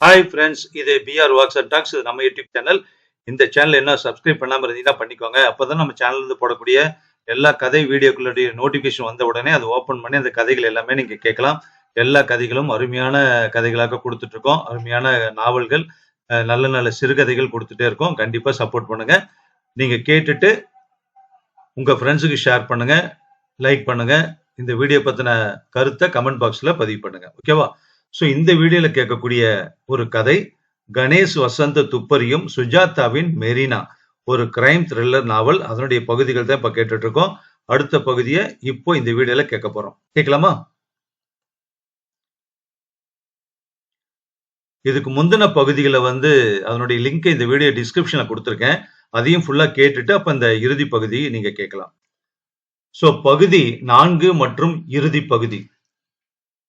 Hi friends இது PR works and talks இது நம்ம யூடியூப் சேனல் இந்த சேனல் என்ன சப்ஸ்கிரைப் பண்ணாமல் இருந்தீங்கன்னா பண்ணிக்கோங்க. அப்போ தான் நம்ம சேனல்லேருந்து போடக்கூடிய எல்லா கதை வீடியோக்களுடைய நோட்டிஃபிகேஷன் வந்த உடனே அதை ஓப்பன் பண்ணி அந்த கதைகள் எல்லாமே நீங்கள் கேட்கலாம். எல்லா கதைகளும் அருமையான கதைகளாக கொடுத்துட்ருக்கோம். அருமையான நாவல்கள் நல்ல நல்ல சிறுகதைகள் கொடுத்துட்டே இருக்கோம். கண்டிப்பாக சப்போர்ட் பண்ணுங்கள் நீங்கள் கேட்டுட்டு உங்கள் ஃப்ரெண்ட்ஸுக்கு ஷேர் பண்ணுங்கள் லைக் பண்ணுங்கள் இந்த வீடியோ பற்றின கருத்தை கமெண்ட் பாக்ஸில் பதிவு பண்ணுங்கள் ஓகேவா ஸோ இந்த வீடியோல கேட்கக்கூடிய ஒரு கதை கணேஷ் வசந்த துப்பறியும் சுஜாதாவின் மெரினா. ஒரு கிரைம் த்ரில்லர் நாவல் அதனுடைய பகுதிகள் தான் இப்ப கேட்டுட்டு இருக்கோம் அடுத்த பகுதியை இப்போ இந்த வீடியோல கேட்க போறோம். கேட்கலாமா? இதுக்கு முந்தின பகுதிகளை வந்து அதனுடைய லிங்கை இந்த வீடியோ டிஸ்கிரிப்ஷன்ல கொடுத்துருக்கேன். அதையும் ஃபுல்லா கேட்டுட்டு அப்ப இந்த இறுதி பகுதியை நீங்க கேட்கலாம். சோ பகுதி நான்கு மற்றும் இறுதி பகுதி.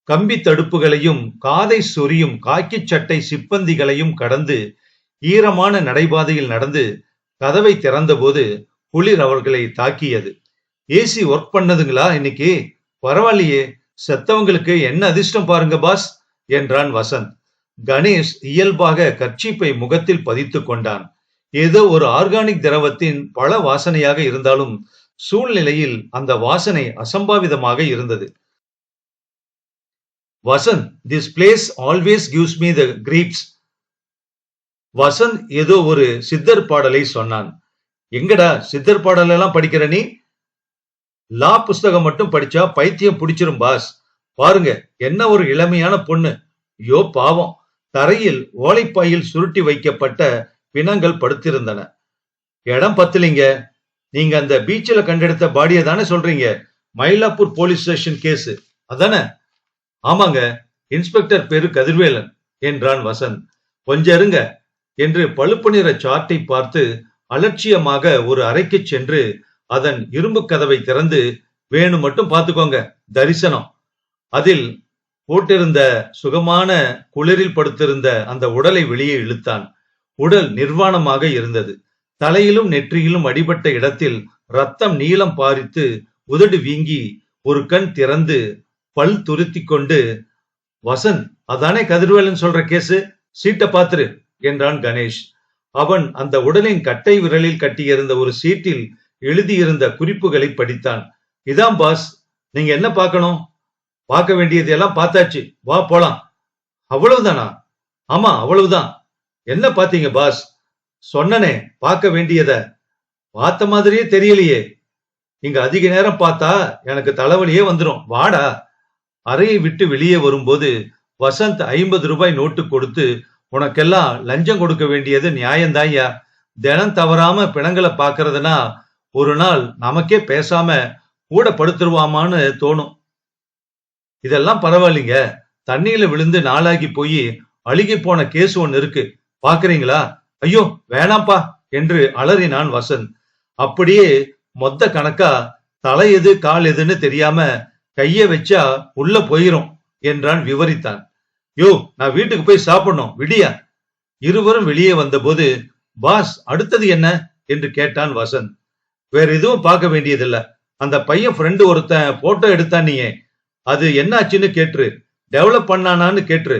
கம்பி தடுப்புகளையும் காதை சொரியும் காக்கி சட்டை சிப்பந்திகளையும் கடந்து ஈரமான நடைபாதையில் நடந்து கதவை திறந்தபோது குளிர் அவர்களை தாக்கியது. ஏசி ஒர்க் பண்ணதுங்களா இன்னைக்கு? பரவாயில்லையே. செத்தவங்களுக்கு என்ன அதிர்ஷ்டம் பாருங்க பாஸ் என்றான் வசந்த். கணேஷ் இயல்பாக கர்ச்சீப்பை முகத்தில் பதித்துக் கொண்டான். ஏதோ ஒரு ஆர்கானிக் திரவத்தின் பல வாசனையாக இருந்தாலும் சூழ்நிலையில் அந்த வாசனை அசம்பாவிதமாக இருந்தது. Vasanth this place always gives me the creeps Vasanth ஏதோ ஒரு சித்தர் பாடலை சொன்னான். எங்கடா சித்தர் பாடலெல்லாம் படிக்கிற நீ? லா புஸ்தகம் மட்டும் படிச்சா பைத்தியம் பிடிச்சிரும் பாஸ். பாருங்க என்ன ஒரு இளமையான பொண்ணு. ஐயோ பாவம். தரையில் ஓலைப்பாயில் சுருட்டி வைக்கப்பட்ட பிணங்கள் படுத்திருந்தன. இடம் பத்தலைங்க. நீங்க அந்த பீச்சில் கண்டெடுத்த பாடியை தானே சொல்றீங்க. Mylapore police station case. அதானே? ஆமாங்க இன்ஸ்பெக்டர் பேரு கதிர்வேலன் என்றான் வசந்த். கொஞ்சம் இருங்க என்று பழுப்பு நிற சாட்டை பார்த்து அலட்சியமாக ஒரு அறைக்கு சென்று அதன் இரும்பு கதவை திறந்து வேணு மட்டும் பார்த்துக்கோங்க தரிசனம். அதில் போட்டிருந்த சுகமான குளிரில் படுத்திருந்த அந்த உடலை வெளியே இழுத்தான். உடல் நிர்வாணமாக இருந்தது. தலையிலும் நெற்றியிலும் அடிபட்ட இடத்தில் ரத்தம் நீளம் பாரித்து உதடு வீங்கி ஒரு கண் திறந்து பல் துருத்தி கொண்டு வசந்த் அதானே கதிர்வேலன் சொல்ற கேசு சீட்டை பாத்துரு என்றான் கணேஷ். அவன் அந்த உடலின் கட்டை விரலில் கட்டியிருந்த ஒரு சீட்டில் எழுதியிருந்த குறிப்புகளை படித்தான். இதான் பாஸ் நீங்க என்ன பார்க்கணும்? பார்க்க வேண்டியது எல்லாம் பார்த்தாச்சு. வா போலாம். அவ்வளவுதானா? ஆமா அவ்வளவுதான். என்ன பாத்தீங்க பாஸ்? சொன்னனே பார்க்க வேண்டியத. பார்த்த மாதிரியே தெரியலையே. இங்க அதிக நேரம் பார்த்தா எனக்கு தலைவலியே வந்துடும் வாடா. அறையை விட்டு வெளியே வரும்போது வசந்த் ஐம்பது ரூபாய் நோட்டு கொடுத்து உனக்கெல்லாம் லஞ்சம் கொடுக்க வேண்டியது நியாயந்தாய்யா? தினம் தவறாம பிணங்களை பாக்குறதுனா ஒரு நாள் நமக்கே பேசாம கூட படுத்துருவாமான்னு தோணும். இதெல்லாம் பரவாயில்லைங்க. தண்ணியில விழுந்து நாளாகி போய் அழுகி போன கேஸ் ஒன்னு இருக்கு. பாக்குறீங்களா ஐயோ வேணாம்ப்பா என்று அலறினான் வசந்த். அப்படியே மொத்த கணக்கா தலை எது கால் எதுன்னு தெரியாம கைய வச்சா உள்ள போயிரும் என்றான் விவரித்தான். யோ நான் வீட்டுக்கு போய் சாப்பிடணும் விடியா. இருவரும் வெளியே வந்தபோது பாஸ் அடுத்தது என்ன? என்று கேட்டான் வசந்த். வேற எதுவும் பார்க்க வேண்டியதில்ல. அந்த பையன் ஃப்ரெண்டு ஒருத்தன் போட்டோ எடுத்தான் நீயே. அது என்னாச்சுன்னு கேட்டுரு. டெவலப் பண்ணானான்னு கேட்டுரு.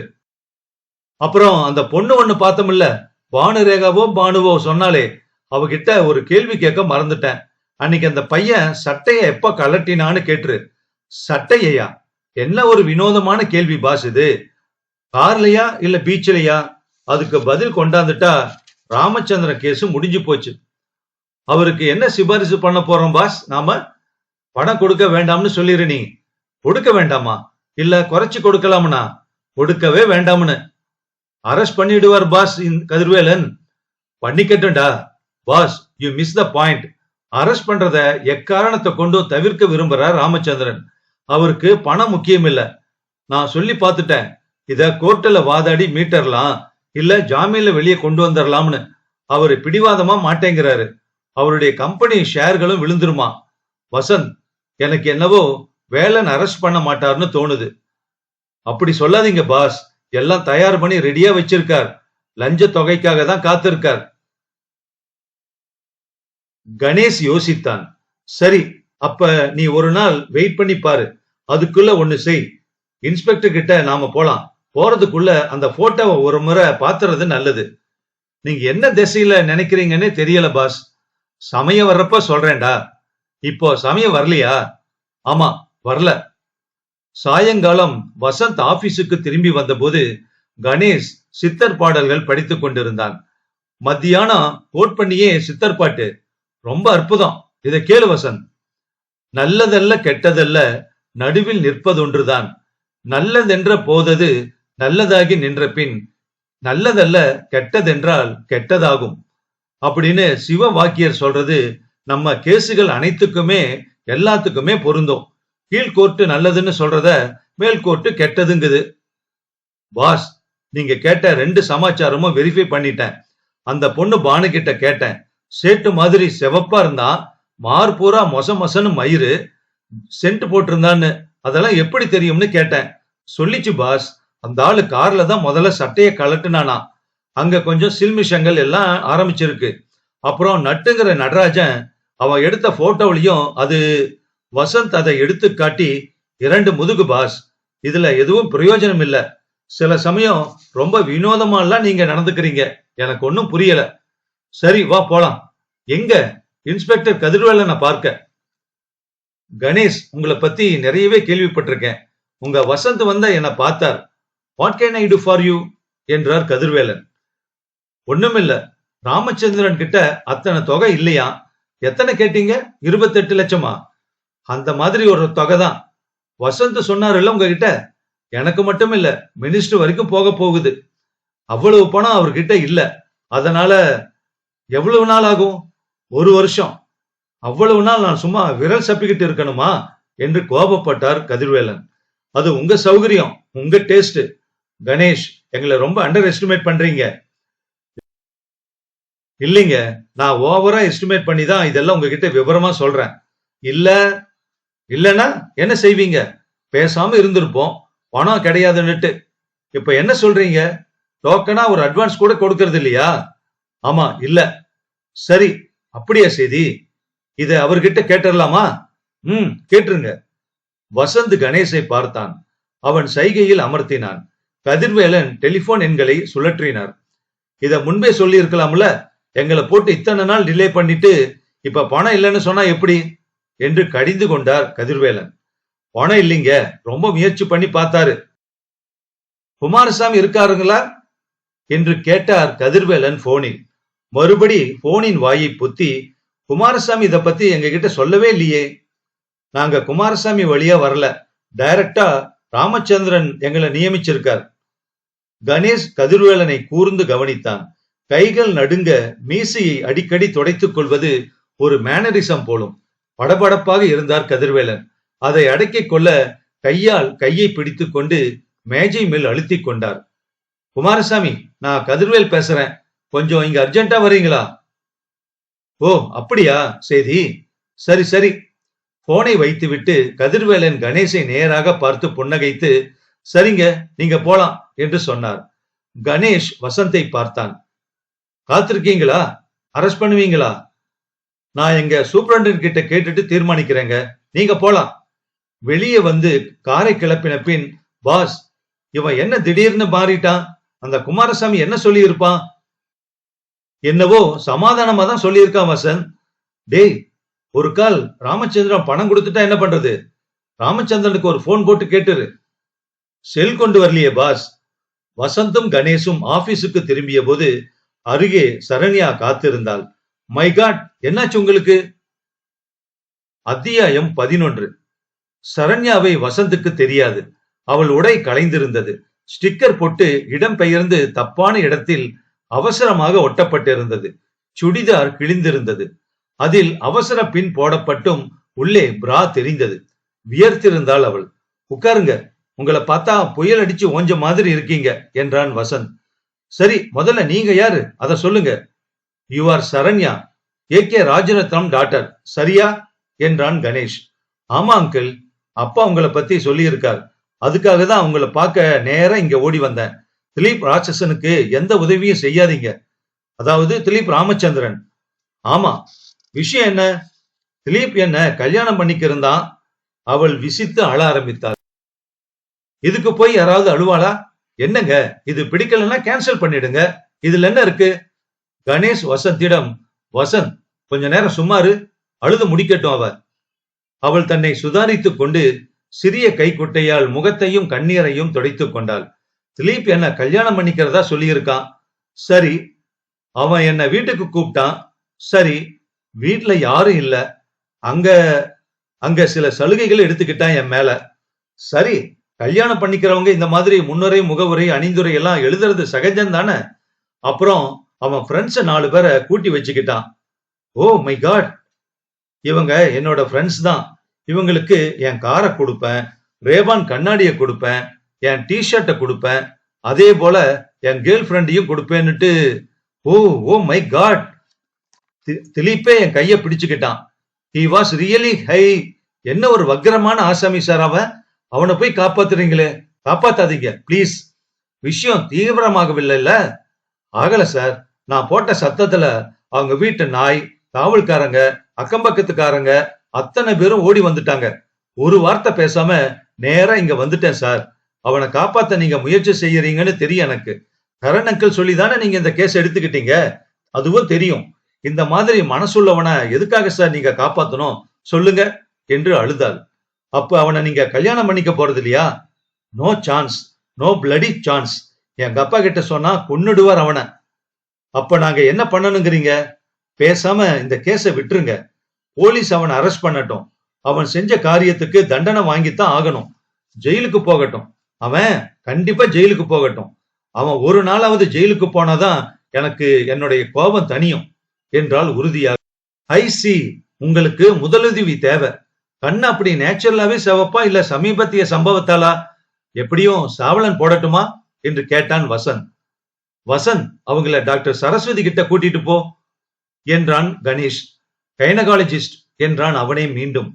அப்புறம் அந்த பொண்ணு ஒண்ணு பார்த்தோம்ல பானுரேகாவோ பானுவோ சொன்னாலே அவகிட்ட ஒரு கேள்வி கேட்க மறந்துட்டேன். அன்னைக்கு அந்த பையன் சட்டையை எப்ப கலட்டினான்னு கேட்டுரு. சட்டையா என்ன ஒரு வினோதமான கேள்வி பாஸ் இது? கார்லயா இல்ல பீச்லயா அதுக்கு பதில் கொண்டாந்துட்டா ராமச்சந்திரன் கேஸ் முடிஞ்சு போச்சு. அவருக்கு என்ன சிபாரிசு பண்ண போறோம் பாஸ்? நாம பணம் கொடுக்க வேண்டாம்னு சொல்லிரு நீ. கொடுக்க வேண்டாமா? இல்ல குறைச்சு கொடுக்கலாம்னா? கொடுக்கவே வேண்டாம்னு. அரெஸ்ட் பண்ணிடுவார் boss Kathirvelan. பண்ணிக்கட்டும்டா. Boss you miss the point arrest பண்றத எக்காரணத்தை கொண்டும் தவிர்க்க விரும்புறார் ராமச்சந்திரன். அவருக்கு பணம் முக்கியம் இல்ல நான் சொல்லி பார்த்துட்டேன். இத கோர்ட்டில் வாதாடி மீட்டர்லாம் இல்ல ஜாமீன்ல வெளியே கொண்டு வந்துடலாம்னு அவரு பிடிவாதமா மாட்டேங்கிறாரு. அவருடைய கம்பெனி ஷேர்களும் விழுந்துருமா? வசந்த் எனக்கு என்னவோ வேலன் அரெஸ்ட் பண்ண மாட்டார்னு தோணுது. அப்படி சொல்லாதீங்க பாஸ். எல்லாம் தயார் பண்ணி ரெடியா வச்சிருக்கார். லஞ்ச தொகைக்காக தான் காத்திருக்கார். கணேஷ் யோசித்தான். சரி அப்ப நீ ஒரு நாள் வெயிட் பண்ணி பாரு. அதுக்குள்ள ஒண்ணு செய். இன்ஸ்பெக்டர் கிட்ட நாம போலாம். போறதுக்குள்ள அந்த போட்டோவை ஒரு முறை பாத்துறது நல்லது. நீங்க என்ன திசையில நினைக்கிறீங்கன்னே தெரியல பாஸ் சமயம் வர்றப்ப சொல்றேன்டா. இப்போ சமயம் வரலையா? ஆமா வரல. சாயங்காலம் வசந்த் ஆபீஸுக்கு திரும்பி வந்தபோது கணேஷ் சித்தர் பாடல்கள் படித்து கொண்டிருந்தான். மத்தியானம் கோட் பண்ணியே சித்தர் பாட்டு. ரொம்ப அற்புதம். இதை கேளு வசந்த். நல்லதல்ல கெட்டதல்ல நடுவில் நிற்பதொன்றுதான். நல்லதென்ற போதது நல்லதாகி நின்ற பின் நல்லதல்ல கெட்டதென்றால் கெட்டதாகும். அப்படின்னு சிவ வாக்கியர் சொல்றது நம்ம கேசுகள் அனைத்துக்குமே எல்லாத்துக்குமே பொருந்தும். கீழ் கோர்ட்டு நல்லதுன்னு சொல்றத மேல் கோர்ட்டு கெட்டதுங்குது. பாஸ் நீங்க கேட்ட ரெண்டு சமாச்சாரமும் வெரிஃபை பண்ணிட்டேன். அந்த பொண்ணு பானு கிட்ட கேட்டேன். சேட்டு மாதிரி செவப்பா இருந்தா மார்பூரா மொச மொசன்னு மயிறு சென்ட் போட்டிருந்தான்னு அதெல்லாம் எப்படி தெரியும்னு கேட்டேன். சொல்லிச்சு பாஸ் அந்த ஆளு கார்ல தான் முதல்ல சட்டையை கலட்டுனானா அங்க கொஞ்சம் சில்மிஷங்கள் எல்லாம் ஆரம்பிச்சிருக்கு. அப்புறம் நட்டுங்கிற நடராஜன் அவன் எடுத்த போட்டோவிலையும் அது வசந்த் அதை எடுத்து காட்டி இரண்டு முதுகு பாஸ் இதுல எதுவும் பிரயோஜனம் இல்ல. சில சமயம் ரொம்ப வினோதமாலாம் நீங்க நடந்துக்கிறீங்க. எனக்கு ஒன்னும் புரியல. சரி வா போலாம். எங்க? இன்ஸ்பெக்டர் கதிர்வேலனை பார்க்க. கணேஷ் உங்களை பத்தி நிறையவே கேள்விப்பட்டிருக்கேன். உங்க வசந்த் வந்தா என்ன பார்த்தார். What can I do for you என்றார் கதிர்வேலன். ஒண்ணுமில்ல ராமச்சந்திரன் கிட்ட அத்தனை தொகை இல்லையா? எத்தனை கேட்டீங்க? இருபத்தெட்டு லட்சமா? அந்த மாதிரி ஒரு தொகை தான். வசந்த் சொன்னார்ல உங்ககிட்ட? எனக்கு மட்டும் இல்ல மினிஸ்டர் வரைக்கும் போக போகுது. அவ்வளவு பணம் அவர்கிட்ட இல்ல. அதனால எவ்வளவு நாள் ஆகும்? ஒரு வருஷம். அவ்வளவு நாள் நான் சும்மா விரல் சப்பிக்கிட்டு இருக்கணுமா? என்று கோபப்பட்டார் கதிர்வேலன். அது உங்க சௌகரியம் உங்க டேஸ்ட் கணேஷ் எங்களை ரொம்ப அண்டர் எஸ்டிமேட் பண்றீங்க. இல்லைங்க நான் ஓவரா எஸ்டிமேட் பண்ணி தான் இதெல்லாம் உங்ககிட்ட விவரமா சொல்றேன். இல்ல இல்லனா என்ன செய்வீங்க? பேசாம இருந்திருப்போம். பணம் கிடையாதுன்னுட்டு. இப்ப என்ன சொல்றீங்க? டோக்கனா ஒரு அட்வான்ஸ் கூட கொடுக்கறது இல்லையா? ஆமா இல்ல. சரி அப்படியா செய்தி? இத அவர்கிட்ட கேட்டுடலாமா ம் கேட்டுருங்க. வசந்த் கணேசை பார்த்தான். அவன் சைகையில் அமர்த்தினான். கதிர்வேலன் டெலிபோன் எண்களை சுழற்றினார். இத முன்பே சொல்லி இருக்கலாம்ல எங்களை போட்டு இத்தனை நாள் டிலே பண்ணிட்டு இப்ப பணம் இல்லைன்னு சொன்னா எப்படி? என்று கடிந்து கொண்டார் கதிர்வேலன். பணம் இல்லைங்க ரொம்ப முயற்சி பண்ணி பார்த்தாரு. குமாரசாமி இருக்காருங்களா? என்று கேட்டார் கதிர்வேலன் போனில் மறுபடி போனின் வாயை பொத்தி குமாரசாமி இதை பத்தி எங்ககிட்ட சொல்லவே இல்லையே. நாங்க குமாரசாமி வழியா வரல. டைரக்டா ராமச்சந்திரன் எங்களை நியமிச்சிருக்கார். கணேஷ் கதிர்வேலனை கூர்ந்து கவனித்தான். கைகள் நடுங்க மீசையை அடிக்கடி துடைத்துக் கொள்வது ஒரு மேனரிசம் போலும். படபடப்பாக இருந்தார் கதிர்வேலன். அதை அடக்கிக் கொள்ள கையால் கையை பிடித்து கொண்டு மேஜை மேல் அழுத்திக் கொண்டார். குமாரசாமி நான் கதிர்வேல் பேசுறேன். கொஞ்சம் இங்க அர்ஜென்ட்டா வரீங்களா ஓ அப்படியா? செய்தி சரி சரி. போனை வைத்துவிட்டு கதிர்வேலன் கணேசை நேராக பார்த்து புன்னகைத்து சரிங்க நீங்க போலாம் என்று சொன்னார். கணேஷ் வசந்தை பார்த்தான். காத்திருக்கீங்களா? அரெஸ்ட் பண்ணுவீங்களா? நான் எங்க சூப்பரண்டன் கிட்ட கேட்டுட்டு தீர்மானிக்கிறேங்க. நீங்க போலாம். வெளியே வந்து காரை கிளப்பின பின் பாஸ் இவன் என்ன திடீர்னு மாறிட்டான்? அந்த குமாரசாமி என்ன சொல்லி இருப்பான் என்னவோ சமாதானமா தான் சொல்லியிருக்கான் வசந்த் டேய் ஒரு கால் ராமச்சந்திரன் பணம் கொடுத்துட்டா என்ன பண்றது? ராமச்சந்திரனுக்கு ஒரு போன் போட்டு கேட்டுரு. செல் கொண்டு வரலையே பாஸ். வசந்தும் கணேஷும் ஆபீஸுக்கு திரும்பிய போது அருகே சரண்யா காத்திருந்தாள். மை காட் என்னாச்சு உங்களுக்கு? அத்தியாயம் பதினொன்று. சரண்யாவை வசந்துக்கு தெரியாது. அவள் உடை கலைந்திருந்தது ஸ்டிக்கர் போட்டு இடம் பெயர்ந்து தப்பான இடத்தில் அவசரமாக ஒட்டப்பட்டிருந்தது. சுடிதார் கிழிந்திருந்தது. அதில் அவசர பின் போடப்பட்டும் உள்ளே பிரா தெரிந்தது. வியர்த்திருந்தாள் அவள். உட்காருங்க. உங்களை பார்த்தா புயல் அடிச்சு ஓஞ்ச மாதிரி இருக்கீங்க என்றான் வசந்த். சரி முதல்ல நீங்க யாரு? அத சொல்லுங்க. You are Saranya. A K Rajarathnam doctor சரியா? என்றான் கணேஷ். ஆமா அங்கிள் அப்பா உங்களை பத்தி சொல்லியிருக்கார். அதுக்காக தான் உங்களை பார்க்க நேரா இங்க ஓடி வந்தேன். திலீப் ராட்சசனுக்கு எந்த உதவியும் செய்யாதீங்க. அதாவது திலீப் ராமச்சந்திரன். ஆமா விஷயம் என்ன? திலீப் என்ன கல்யாணம் பண்ணிக்கிருந்தான் அவள் விசித்து அழ ஆரம்பித்தாள். இதுக்கு போய் யாராவது அழுவாளா? என்னங்க இது பிடிக்கலன்னா கேன்சல் பண்ணிடுங்க. இதுல என்ன இருக்கு? கணேஷ் வசந்திடம் வசந்த் கொஞ்ச நேரம் சும்மாரு அழுது முடிக்கட்டும் அவ. அவள் தன்னை சுதாரித்துக் கொண்டு சிறிய கைக்குட்டையால் முகத்தையும் கண்ணீரையும் துடைத்துக் கொண்டாள். திலீப் என்ன கல்யாணம் பண்ணிக்கிறதா சொல்லியிருக்கான். சரி அவன் என்ன வீட்டுக்கு கூப்பிட்டான். சரி வீட்டில் யாரும் இல்ல. அங்க அங்க சில சலுகைகள் எடுத்துக்கிட்டான் என் மேல. சரி கல்யாணம் பண்ணிக்கிறவங்க இந்த மாதிரி முன்னுரை முகவுரை அணிந்துரை எல்லாம் எழுதுறது சகஜம் தானே? அப்புறம் அவன் ஃப்ரெண்ட்ஸ நாலு பேரை கூட்டி வச்சுக்கிட்டான். Oh my god. இவங்க என்னோட ஃப்ரெண்ட்ஸ் தான். இவங்களுக்கு என் காரை கொடுப்பேன் ரேபான் கண்ணாடியை கொடுப்பேன் என் டிஷர்ட்டை கொடுப்பேன். அதே போல என் கேர்ள் ஃப்ரெண்டையும் கொடுப்பேன்னுட்டு ஓ ஓ மை காட் திலீப்பே என் கையை பிடிச்சுக்கிட்டான். ஹி வாஸ் ரியலி ஹை என்ன ஒரு வக்கிரமான ஆசாமி சார் அவன்? அவனை போய் காப்பாத்துறீங்களே. காப்பாத்தாதீங்க ப்ளீஸ் விஷயம் தீவிரமாகவில்லைல்ல. ஆகல சார் நான் போட்ட சத்தத்துல அவங்க வீட்டு நாய் காவல்காரங்க அக்கம் பக்கத்துக்காரங்க அத்தனை பேரும் ஓடி வந்துட்டாங்க. ஒரு வார்த்தை பேசாம நேரா இங்க வந்துட்டேன் சார் அவனை காப்பாத்த நீங்க முயற்சி செய்யறீங்கன்னு தெரியும் எனக்கு. கரண் அங்கிள் சொல்லி தானே நீங்க இந்த கேஸ் எடுத்துக்கிட்டீங்க? அதுவும் தெரியும். இந்த மாதிரி மனசுள்ளவனை எதுக்காக சார் நீங்க காப்பாத்தணும்? சொல்லுங்க என்று அழுதாள். அப்ப அவனை நீங்க கல்யாணம் பண்ணிக்க போறது இல்லையா? No chance no bloody chance எங்க அப்பா கிட்ட சொன்னா கொன்னுடுவார் அவனை. அப்ப நாங்க என்ன பண்ணணுங்கிறீங்க? பேசாம இந்த கேஸை விட்டுருங்க. போலீஸ் அவனை அரெஸ்ட் பண்ணட்டும். அவன் செஞ்ச காரியத்துக்கு தண்டனை வாங்கித்தான் ஆகணும். ஜெயிலுக்கு போகட்டும். அவன் கண்டிப்பா ஜெயிலுக்கு போகட்டும். அவன் ஒரு நாளாவது ஜெயிலுக்கு போனாதான் எனக்கு என்னுடைய கோபம் தனியும் என்றால் உறுதியாக ஐ சி உங்களுக்கு முதலுதவி தேவை. கண் அப்படி நேச்சுரலாவே செவப்பா இல்ல சமீபத்திய சம்பவத்தாலா? எப்படியும் சாவலன் போடட்டுமா? என்று கேட்டான் வசந்த். வசந்த் அவங்கள டாக்டர் சரஸ்வதி கிட்ட கூட்டிட்டு போ என்றான் கணேஷ். கைனகாலஜிஸ்ட் என்றான் அவனே மீண்டும்.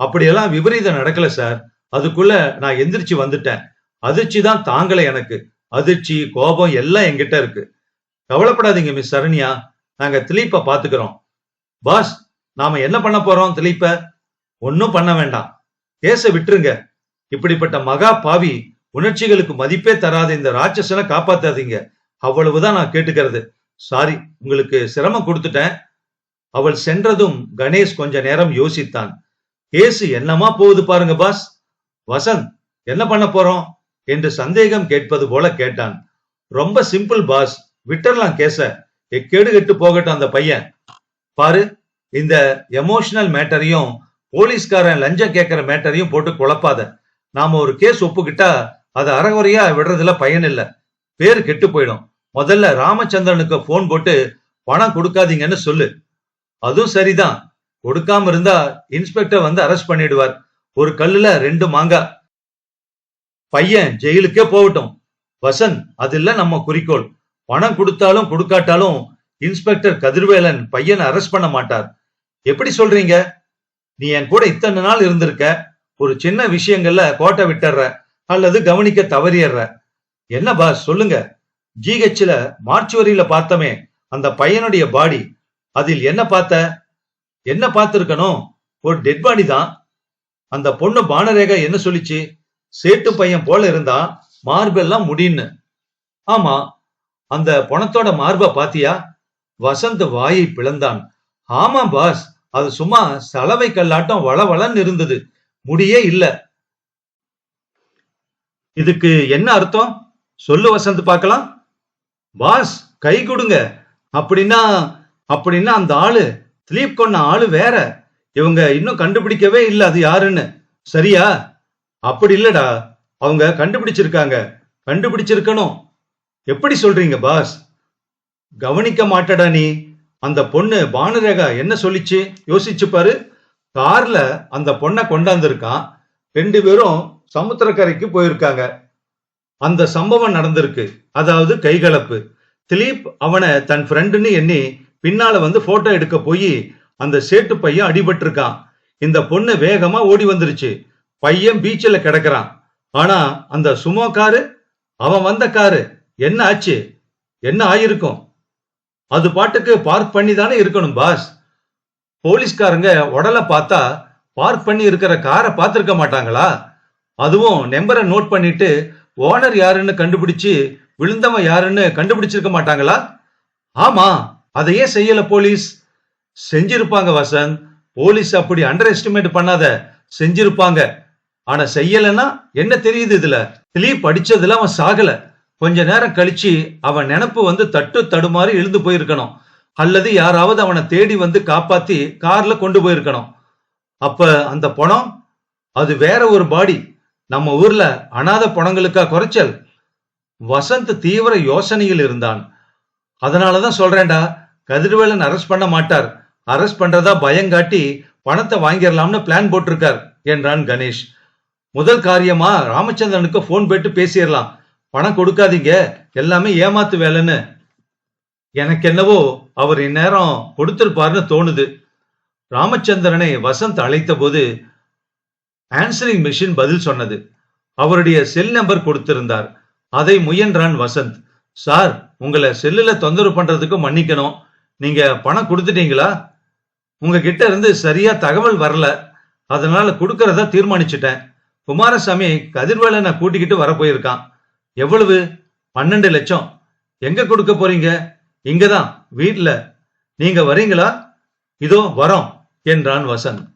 அப்படியெல்லாம் விபரீதம் நடக்கல சார். அதுக்குள்ள நான் எந்திரிச்சு வந்துட்டேன். அதிர்ச்சி தான் தாங்கல எனக்கு. அதிர்ச்சி கோபம் எல்லாம் என்கிட்ட இருக்கு. கவலைப்படாதீங்க மிஸ் சரண்யா. நாங்க திலீப்ப பாத்துக்கிறோம் பாஸ் நாம என்ன பண்ண போறோம் திலீப்ப? ஒன்னும் பண்ண வேண்டாம். கேச விட்டுருங்க. இப்படிப்பட்ட மகா பாவி உணர்ச்சிகளுக்கு மதிப்பே தராத இந்த ராட்சசனை காப்பாத்தாதீங்க. அவ்வளவுதான் நான் கேட்டுக்கிறது. சாரி உங்களுக்கு சிரமம் கொடுத்துட்டேன். அவள் சென்றதும் கணேஷ் கொஞ்ச நேரம் யோசித்தான். கேசு என்னமா போகுது பாருங்க பாஸ். வசந்த் என்ன பண்ண போறோம்? என்று சந்தேகம் கேட்பது போல கேட்டான். ரொம்ப சிம்பிள் பாஸ் விட்டுறலாம் கேச. எக்கேடு கெட்டு போகட்டும் அந்த பையன். பாரு இந்த எமோஷனல் மேட்டரையும் போலீஸ்காரன் லஞ்சம் கேட்கிற மேட்டரையும் போட்டு குழப்பாத. நாம ஒரு கேஸ் ஒப்புக்கிட்டா அது அறகுறையா விடுறதுல பயன் இல்ல. பேரு கெட்டு போயிடும். முதல்ல ராமச்சந்திரனுக்கு போன் போட்டு பணம் கொடுக்காதீங்கன்னு சொல்லு. அதுவும் சரிதான். கொடுக்காம இருந்தா இன்ஸ்பெக்டர் வந்து அரெஸ்ட் பண்ணிடுவார். ஒரு கல்லுல ரெண்டு மாங்காய் பையன் ஜெயிலுக்கே போகட்டும். வசந்த் அது இல்ல நம்ம குறிக்கோள். பணம் கொடுத்தாலும் கொடுக்காட்டாலும் இன்ஸ்பெக்டர் கதிர்வேலன் பையனை அரெஸ்ட் பண்ண மாட்டார். எப்படி சொல்றீங்க? நீ என் கூட இத்தனை நாள் இருந்திருக்க. ஒரு சின்ன விஷயங்கள்ல கோட்டை விட்டுற. அல்லது கவனிக்க தவறிடுற. என்ன பாஸ் சொல்லுங்க. ஜிஹெச்ல மார்ச்சுவரியில பார்த்தமே அந்த பையனுடைய பாடி அதில் என்ன பார்த்த? என்ன பார்த்திருக்கணும்? ஒரு டெட் பாடி தான். அந்த பொண்ணு பானரேகா என்ன சொல்லிச்சு? சேட்டு பையன் போல இருந்தா மார்பெல்லாம் முடின்னு. ஆமா அந்த பணத்தோட மார்பை பாத்தியா? வசந்த் வாயை பிளந்தான். ஆமா பாஸ் அது சும்மா சலவை கல்லாட்டம் வளவளன்னு இருந்தது. முடியே இல்ல. இதுக்கு என்ன அர்த்தம்? சொல்லு வசந்த் பார்க்கலாம். பாஸ் கை கொடுங்க. அப்படின்னா அப்படின்னா அந்த ஆளு திலீப் கொன்ன ஆளு வேற. இவங்க இன்னும் கண்டுபிடிக்கவே இல்ல அது யாருன்னு. சரியா? அப்படி இல்லடா. அவங்க கண்டுபிடிச்சிருக்காங்க. கண்டுபிடிச்சிருக்கணும். எப்படி சொல்றீங்க பாஸ்? கவனிக்க மாட்டடா நீ. அந்த பொண்ணு பானுரேகா என்ன சொல்லிச்சு? யோசிச்சு பாரு. கார்ல அந்த பொண்ணை கொண்டாந்துருக்கான். ரெண்டு பேரும் சமுத்திரக்கரைக்கு போயிருக்காங்க. அந்த சம்பவம் நடந்திருக்கு. அதாவது கைகலப்பு. திலீப் அவனை தன் ஃப்ரெண்டுன்னு எண்ணி பின்னால வந்து போட்டோ எடுக்க போய் அந்த சேட்டு பையன் அடிபட்டிருக்கான். இந்த பொண்ணு வேகமா ஓடி வந்துருச்சு. பையன் பீச்சில் கிடக்கிறான். ஆனா அந்த சுமோ காரு அவன் வந்த காரு என்ன ஆச்சு? என்ன ஆயிருக்கும்? அது பாட்டுக்கு பார்க் பண்ணி தானே இருக்கணும் பாஸ் போலீஸ்காரங்க உடலை பார்த்தா பார்க் பண்ணி இருக்கிற காரை பார்த்துருக்க மாட்டாங்களா? அதுவும் நம்பரை நோட் பண்ணிட்டு ஓனர் யாருன்னு கண்டுபிடிச்சு விழுந்தவன் யாருன்னு கண்டுபிடிச்சிருக்க மாட்டாங்களா? ஆமா அதையே செய்யல போலீஸ். செஞ்சிருப்பாங்க வசந்த். போலீஸ் அப்படி அண்டர் எஸ்டிமேட் பண்ணாத செஞ்சிருப்பாங்க. ஆனா செய்யலன்னா என்ன தெரியுது இதுல? திலீப் படிச்சதுல அவன் சாகல. கொஞ்ச நேரம் கழிச்சு அவன் நினப்பு வந்து தட்டு தடுமாறி எழுந்து போயிருக்கணும். அல்லது யாராவது அவனை தேடி வந்து காப்பாத்தி கார்ல கொண்டு போயிருக்கணும். அப்ப அந்த பணம்? அது வேற ஒரு பாடி. நம்ம ஊர்ல அனாதை பணங்களுக்கா குறைச்சல். வசந்த் தீவிர யோசனையில் இருந்தான். அதனாலதான் சொல்றேன்டா கதிர்வேலன் அரெஸ்ட் பண்ண மாட்டார். அரெஸ்ட் பண்றதா பயங்காட்டி பணத்தை வாங்கிடலாம்னு பிளான் போட்டிருக்கார் என்றான் கணேஷ். முதல் காரியமா ராமச்சந்திரனுக்கு போன் போட்டு பேசிடலாம். பணம் கொடுக்காதீங்க. எல்லாமே ஏமாத்து வேலைன்னு. எனக்கு என்னவோ அவர் இந்நேரம் கொடுத்திருப்பாருன்னு தோணுது. ராமச்சந்திரனை வசந்த் அழைத்த போது ஆன்சரிங் மிஷின் பதில் சொன்னது. அவருடைய செல் நம்பர் கொடுத்திருந்தார். அதை முயன்றான் வசந்த். சார் உங்களை செல்லுல தொந்தரவு பண்றதுக்கு மன்னிக்கணும். நீங்க பணம் கொடுத்துட்டீங்களா? உங்ககிட்ட இருந்து சரியா தகவல் வரல. அதனால கொடுக்கறதா தீர்மானிச்சிட்டேன். குமாரசாமி கதிர்வேலனை கூட்டிக்கிட்டு வர போயிருக்கான். எவ்வளவு? பன்னெண்டு லட்சம். எங்க கொடுக்க போறீங்க? இங்கதான் வீட்ல. நீங்க வரீங்களா? இதோ வரோம் என்றான் வசந்த்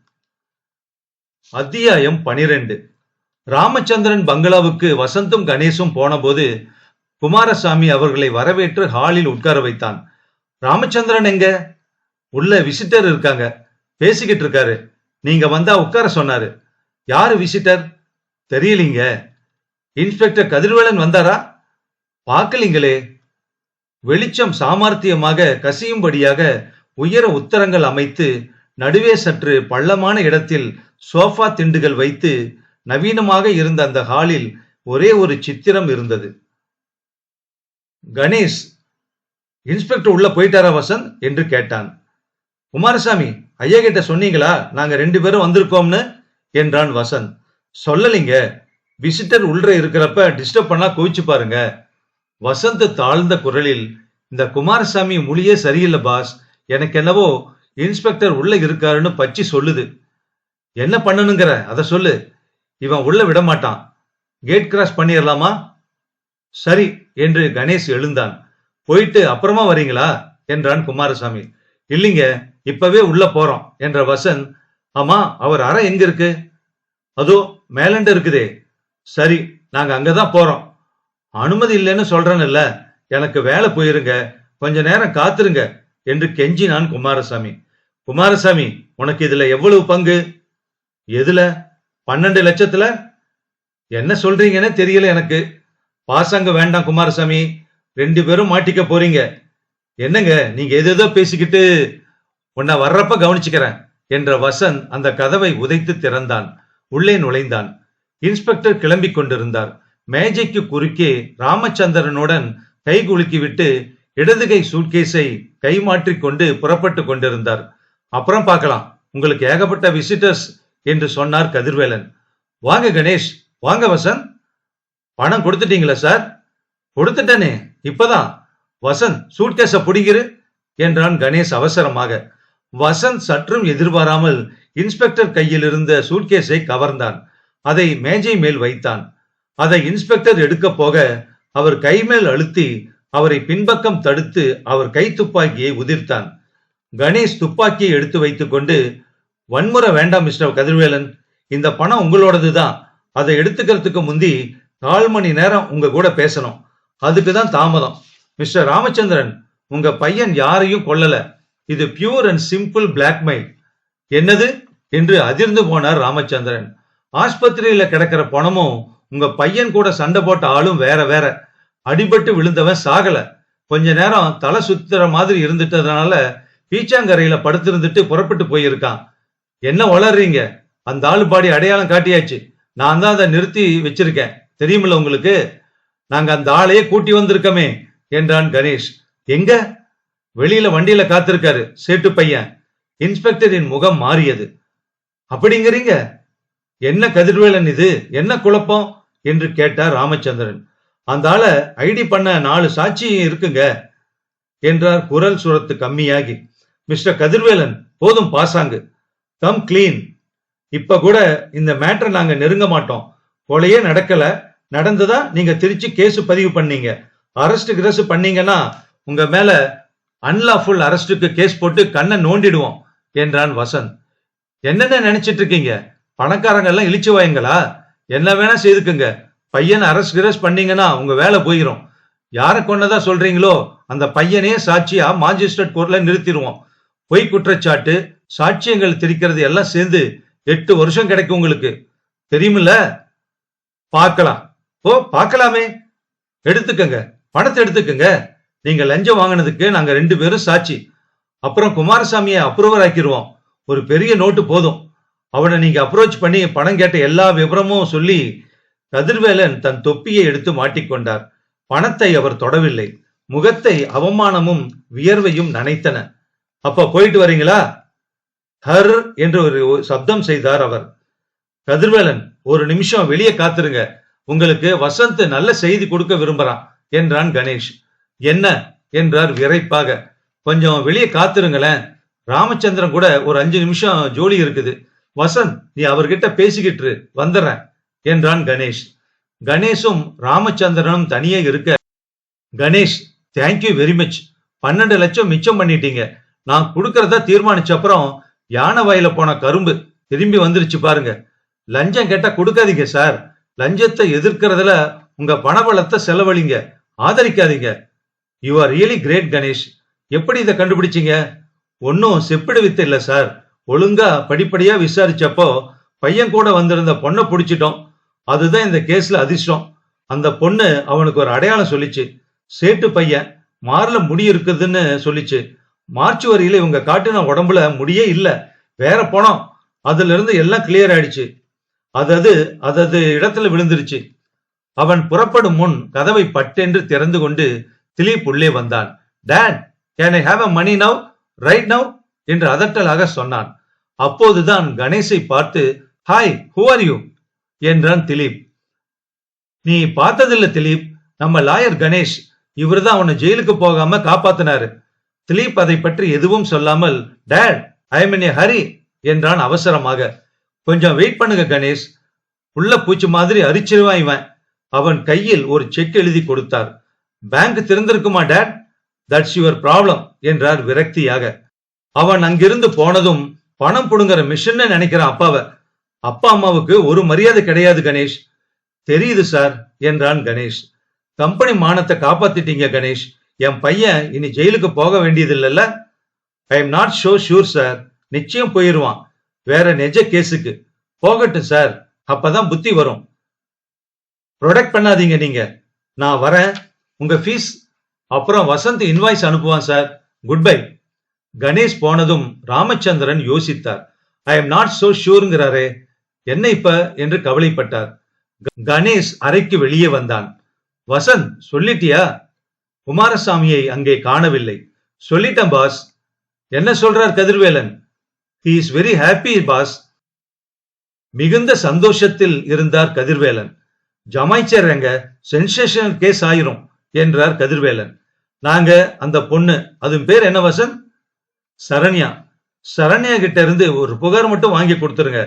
அத்தியாயம் பனிரெண்டு. ராமச்சந்திரன் பங்களாவுக்கு வசந்தும் கணேசும் போனபோது குமாரசாமி அவர்களை வரவேற்று ஹாலில் உட்கார வைத்தான். ராமச்சந்திரன் எங்க? உள்ள விசிட்டர் இருக்காங்க. பேசிக்கிட்டு இருக்காரு. நீங்க வந்தா உட்கார சொன்னாரு. யாரு விசிட்டர்? தெரியலீங்க. இன்ஸ்பெக்டர் கதிர்வேலன் வந்தாரா? பார்க்கலீங்களே. வெளிச்சம் சாமர்த்தியமாக கசியும்படியாக உயர உத்தரங்கள் அமைத்து நடுவே சற்று பள்ளமான இடத்தில் சோஃபா திண்டுகள் வைத்து நவீனமாக இருந்த அந்த ஹாலில் ஒரே ஒரு சித்திரம் இருந்தது. கணேஷ் இன்ஸ்பெக்டர் உள்ள போயிட்டாரா வசந்த்? என்று கேட்டான். குமாரசாமி ஐயா கிட்ட சொன்னீங்களா? நாங்க ரெண்டு பேரும் வந்திருக்கோம்னு என்றான் வசந்த். சொல்லலைங்க. விசிட்டர் உள்ள இருக்கிறப்ப டிஸ்டர்ப் பண்ணா கோவிச்சு பாருங்க. வசந்த் தாழ்ந்த குரலில் இந்த குமாரசாமி மொழியே சரியில்லை பாஸ் எனக்கு என்னவோ இன்ஸ்பெக்டர் உள்ள இருக்காருன்னு பச்சி சொல்லுது. என்ன பண்ணணுங்கிற? அத சொல்லு. இவன் உள்ள விட மாட்டான். கேட் கிராஸ் பண்ணிடலாமா சரி என்று கணேஷ் எழுந்தான். போயிட்டு அப்புறமா வரீங்களா? என்றான் குமாரசாமி. இல்லைங்க இப்பவே உள்ள போறோம் என்ற வசந்த். ஆமா அவர் அறை எங்க இருக்கு? அதோ மேலண்ட இருக்குதே. சரி நாங்க அங்கதான் போறோம். அனுமதி இல்லைன்னு சொல்றேன்ல. எனக்கு வேலை போயிருங்க. கொஞ்ச நேரம் காத்துருங்க என்று கெஞ்சினான் குமாரசாமி. குமாரசாமி உனக்கு இதுல எவ்வளவு பங்கு? எதுல? பன்னெண்டு லட்சத்துல? என்ன சொல்றீங்கன்னு தெரியல எனக்கு. பாசங்க வேண்டாம் குமாரசாமி. ரெண்டு பேரும் மாட்டிக்க போறீங்க. என்னங்க நீங்க எதேதோ பேசிக்கிட்டு உன்னை வர்றப்ப கவனிச்சுக்கிறேன் என்ற வசந்த் அந்த கதவை உதைத்து திறந்தான். உள்ளே நுழைந்தான். இன்ஸ்பெக்டர் கிளம்பிக் கொண்டிருந்தார். மேஜைக்கு குறுக்கே ராமச்சந்திரனுடன் கை குலுக்கிவிட்டு இடதுகை சூட்கேஸை கை மாற்றிக் கொண்டு புறப்பட்டு கொண்டிருந்தார். அப்புறம் பார்க்கலாம். உங்களுக்கு ஏகப்பட்ட விசிட்டர்ஸ் என்று சொன்னார் கதிர்வேலன். வாங்க கணேஷ் வாங்க வசந்த். பணம் கொடுத்துட்டீங்களா சார்? கொடுத்துட்டேனே இப்பதான். வசந்த் சூட்கேஸை புடிங்கிரு என்றான் கணேஷ் அவசரமாக. வசந்த் சற்றும் எதிர்பாராமல் இன்ஸ்பெக்டர் கையில் இருந்த சூட்கேஸை கவர்ந்தான். அதை மேஜை மேல் வைத்தான். அதை இன்ஸ்பெக்டர் எடுக்க போக அவர் கை மேல் அழுத்தி அவரை பின்பக்கம் தடுத்து அவர் கை துப்பாக்கியை உதிர்த்தான். கணேஷ் துப்பாக்கியை எடுத்து வைத்துக்கொண்டு வன்முறை வேண்டாம் மிஸ்டர் கதிர்வேலன். இந்த பணம் உங்களோடது தான் அதை எடுத்துக்கிறதுக்கு முந்தி கால் மணி நேரம் உங்க கூட பேசணும். அதுக்கு தான் தாமதம். மிஸ்டர் ராமச்சந்திரன் உங்க பையன் யாரையும் கொல்லல. இது பியூர் அண்ட் சிம்பிள் பிளாக்மெயில் என்னது? என்று அதிர்ந்து போனார் ராமச்சந்திரன். ஆஸ்பத்திரியில கிடக்கிற பணமும் உங்க பையன் கூட சண்டை போட்ட ஆளும் வேற வேற. அடிபட்டு விழுந்தவன் சாகல. கொஞ்ச நேரம் தலை சுத்துற மாதிரி இருந்துட்டதுனால பீச்சாங்கரையில படுத்திருந்துட்டு புறப்பட்டு போயிருக்கான். என்ன வளர்றீங்க? அந்த ஆளு பாடி அடையாளம் காட்டியாச்சு. நான் தான் அதை நிறுத்தி வச்சிருக்கேன். தெரியுமில்ல உங்களுக்கு? நாங்க அந்த ஆளையே கூட்டி வந்திருக்கோமே என்றான் கணேஷ். எங்க? வெளியில வண்டியில காத்திருக்காரு சேட்டு பையன். இன்ஸ்பெக்டரின் முகம் மாறியது. அப்படிங்கிறீங்க. என்ன கதிர்வேலன் இது? என்ன குழப்பம்? என்று கேட்டார் ராமச்சந்திரன். அந்த ஆளை ஐடி பண்ண நாலு சாட்சி இருக்குங்க என்றார் குரல் சுரத்து கம்மியாகி. மிஸ்டர் கதிர்வேலன் போதும் பாசாங்கு. Come clean. இப்ப கூட இந்த மேட்டரை நாங்க நெருங்க மாட்டோம். கொலையே நடக்கல. நடந்ததா நீங்க திருச்சி கேஸ் பதிவு பண்ணீங்க. அரெஸ்ட் கிரஸ் பண்ணீங்கன்னா உங்க மேல அன்லாஃபுல் அரெஸ்டுக்கு கேஸ் போட்டு கண்ணை நோண்டிடுவோம் என்றான் வசந்த். என்னென்ன நினைச்சிட்டு இருக்கீங்க? பணக்காரங்க எல்லாம் இழிச்சு வாயுங்களா? என்ன வேணா செய்துக்குங்க. பையன் அரசு கிரஸ் பண்ணீங்கன்னா உங்க வேலை போயிடும் யாரை கொன்னதா சொல்றீங்களோ அந்த பையனே சாட்சியா மாஜிஸ்ட்ரேட் கோர்ட்ல நிறுத்திடுவோம். பொய் குற்றச்சாட்டு சாட்சியங்கள் திரிக்கிறது எல்லாம் சேர்ந்து எட்டு வருஷம் கிடைக்கும் உங்களுக்கு. தெரியுமில்ல? பார்க்கலாம். ஓ பார்க்கலாமே. எடுத்துக்கங்க. பணத்தை எடுத்துக்கங்க. நீங்க லஞ்சம் வாங்கினதுக்கு நாங்க ரெண்டு பேரும் சாட்சி. அப்புறம் குமாரசாமியை அப்ரூவர் ஆக்கிடுவோம் ஒரு பெரிய நோட்டு போதும். அவனை நீங்க அப்ரோச் பண்ணி பணம் கேட்ட எல்லா விவரமும் சொல்லி கதிர்வேலன் தன் தொப்பியை எடுத்து மாட்டிக்கொண்டார் பணத்தை அவர் தொடவில்லை. முகத்தை அவமானமும் வியர்வையும் நனைத்தன. அப்ப போயிட்டு வரீங்களா? ஹர் என்று ஒரு சப்தம் செய்தார் அவர். கதிர்வேலன் ஒரு நிமிஷம் வெளியே காத்துருங்க. உங்களுக்கு வசந்த் நல்ல செய்தி கொடுக்க விரும்புறான் என்றான் கணேஷ். என்ன? என்றார் விரைப்பாக. கொஞ்சம் வெளியே காத்துருங்களேன். ராமச்சந்திரன் கூட ஒரு அஞ்சு நிமிஷம் ஜோலி இருக்குது. வசந்த் நீ அவர்கிட்ட பேசிக்கிட்டு வந்துடுறேன் என்றான் கணேஷ். கணேஷும் ராமச்சந்திரனும் தனியே இருக்க கணேஷ் தேங்க்யூ வெரி மச் பன்னெண்டு லட்சம் மிச்சம் பண்ணிட்டீங்க. நான் கொடுக்கறதா தீர்மானிச்ச அப்புறம் யானை வாயில போன கரும்பு திரும்பி வந்துருச்சு பாருங்க. லஞ்சம் கேட்டா கொடுக்காதீங்க சார். லஞ்சத்தை எதிர்க்கிறதுல உங்க பணபலத்தை செலவழிங்க. ஆதரிக்காதீங்க. You are really great Ganesh. எப்படி இதை கண்டுபிடிச்சீங்க? ஒன்றும் செப்பிடு வித்து இல்லை சார். ஒழுங்கா படிப்படியா விசாரிச்சப்போ பையன் கூட வந்திருந்த பொண்ணை பிடிச்சிட்டோம். அதுதான் இந்த கேஸ்ல அதிர்ஷ்டம். அந்த பொண்ணு அவனுக்கு ஒரு அடையாளம் சொல்லிச்சு. சேட்டு பையன் மார்ல முடி இருக்குதுன்னு சொல்லிச்சு. மார்ச் வரியில இவங்க காட்டின உடம்புல முடியே இல்லை. வேற பணம். அதுல இருந்து எல்லாம் கிளியர் ஆயிடுச்சு. அதது அதது இடத்துல விழுந்துருச்சு. அவன் புறப்படும் முன் கதவை பட்டென்று திறந்து கொண்டு திலீப் உள்ளே வந்தான். Dad can I have a money now right now என்று அதட்டலாக சொன்னான். அப்போதுதான் கணேஷை பார்த்து ஹாய் ஹூ ஆர் யூ என்றான் திலீப். நீ பார்த்ததில்ல திலீப். நம்ம லாயர் கணேஷ். இவர்தான் அவனை ஜெயிலுக்கு போகாம காப்பாத்தினாரு. திலீப் அதை பற்றி எதுவும் சொல்லாமல் டேட் ஐ மீன் ஏ ஹரி என்றான் அவசரமாக. கொஞ்சம் வெயிட் பண்ணுங்க கணேஷ். உள்ள பூச்சி மாதிரி அரிச்சிருவான் இவன். அவன் கையில் ஒரு செக் எழுதி கொடுத்தார். பேங்க் திறந்திருக்குமா டேட் தட்ஸ் யுவர் ப்ராப்ளம் என்றார் விரக்தியாக. அவன் அங்கிருந்து போனதும் பணம் புடுங்குற மிஷின்னு நினைக்கிறான் அப்பாவை. அப்பா அம்மாவுக்கு ஒரு மரியாதை கிடையாது கணேஷ். தெரியுது சார் என்றான் கணேஷ். கம்பெனி மானத்தை காப்பாத்திட்டீங்க கணேஷ். என் பையன் இனி ஜெயிலுக்கு போக வேண்டியது இல்லைல்ல I am not so sure sir நிச்சயம் போயிருவான். வேற நெஜ கேஸுக்கு. போகட்டும் சார் அப்பதான் புத்தி வரும். ப்ரொடெக்ட் பண்ணாதீங்க நீங்க. நான் வரேன். உங்க ஃபீஸ் அப்புறம் வசந்த் இன்வாய்ஸ் அனுப்புவான் சார் குட் பை கணேஷ் போனதும் ராமச்சந்திரன் யோசித்தார். ஐ எம் நாட் சோ ஷூருங்கிறாரே என்ன இப்ப? என்று கவலைப்பட்டார். கணேஷ் அறைக்கு வெளியே வந்தான். வசந்த் சொல்லிட்டியா? குமாரசாமியை அங்கே காணவில்லை. சொல்லிட்டேன் பாஸ் என்ன சொல்றார் Kathirvelan? He is very happy boss மிகுந்த சந்தோஷத்தில் இருந்தார் கதிர்வேலன். ஜமாய்ச்சர் எங்க? சென்சேஷனல் கேஸ் ஆயிரும். என்றார் கதிர்வேலன். நாங்க அந்த பொண்ணு அது பேர் என்ன வசந்த் சரண்யா. சரண்யா கிட்ட இருந்து ஒரு புகார் மட்டும் வாங்கி கொடுத்துருங்க.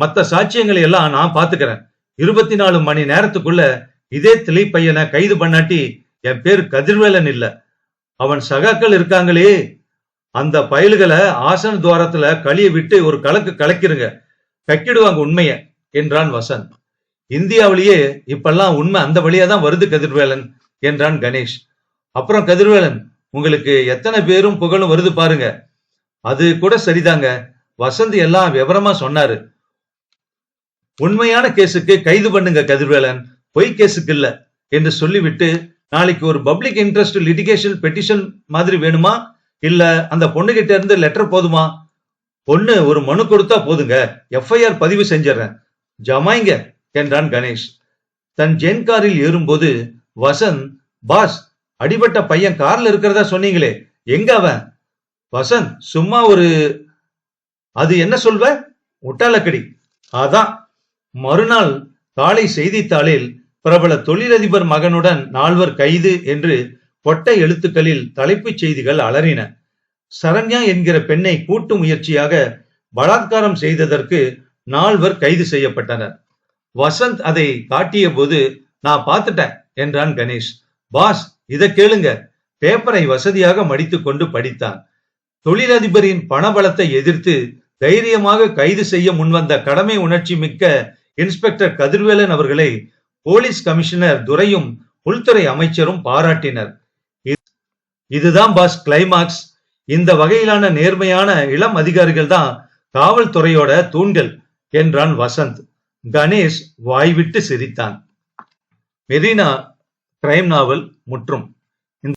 மத்த சாட்சியங்களை எல்லாம் நான் பாத்துக்கிறேன் இருபத்தி நாலு மணி நேரத்துக்குள்ள இதே திலை பையனை கைது பண்ணாட்டி என் பேர் கதிர்வேலன் இல்ல. அவன் சகாக்கள் இருக்காங்களே. அந்த பயல்களை ஆசன துவாரத்துல களிய விட்டு ஒரு கலக்கு கலக்கிருங்க. கக்கிடுவாங்க உண்மைய என்றான் வசந்த் இந்தியாவிலேயே இப்பெல்லாம் உண்மை அந்த வழியா தான் வருது கதிர்வேலன். என்றான் கணேஷ். அப்புறம் கதிர்வேலன் உங்களுக்கு எத்தனை பேரும் புகழும் வருது பாருங்க. அது கூட சரிதாங்க. வசந்த் எல்லாம் விவரமா சொன்னாரு. உண்மையான கேஸுக்கு கைது பண்ணுங்க கதிர்வேலன் பொய் கேஸுக்கு இல்ல என்று சொல்லிவிட்டு நாளைக்கு ஒரு பப்ளிக் இன்ட்ரெஸ்ட் லிட்டிகேஷன் பெட்டிஷன் மாதிரி வேணுமா? இல்ல அந்த பொண்ணுகிட்ட இருந்து லெட்டர் போதுமா? பொண்ணு ஒரு மனு கொடுத்தா போதுங்க. எஃப்ஐஆர் பதிவு செஞ்சிடறேன். ஜமாய்ங்க என்றான் கணேஷ். தன் ஜென்காரில் ஏறும்போது வசந்த் பாஸ் அடிபட்ட பையன் கார்ல இருக்கிறதா சொன்னீங்களே எங்க அவன்? வசந்த் சும்மா ஒரு அது என்ன சொல்வ? முட்டாளக்கடி. அதான். மறுநாள் காலை செய்தித்தாளில் பிரபல தொழிலதிபர் மகனுடன் நால்வர் கைது என்று கொட்டை எழுத்துக்களில் தலைப்புச் செய்திகள் அலறின. சரண்யா என்கிற பெண்ணை கூட்டு முயற்சியாக பலாத்காரம் செய்ததற்கு நால்வர் கைது செய்யப்பட்டனர். வசந்த் அதை காட்டிய போது நான் பார்த்துட்டேன். என்றான் கணேஷ். பாஸ் இத கேளுங்க. பேப்பரை வசதியாக மடித்துக் கொண்டு படித்தான். தொழிலதிபரின் பணபலத்தை எதிர்த்து தைரியமாக கைது செய்ய முன்வந்த கடமை உணர்ச்சி மிக்க இன்ஸ்பெக்டர் கதிர்வேலன் அவர்களை போலீஸ் கமிஷனர் துரையும் உள்துறை அமைச்சரும் பாராட்டினர். இதுதான் பாஸ் கிளைமாக்ஸ். இந்த வகையிலான நேர்மையான இளம் அதிகாரிகள் தான் காவல்துறையோட தூண்கள் என்றான் வசந்த். கணேஷ் வாய்விட்டு சிரித்தான். மெரினா கிரைம் நாவல் முற்றும்.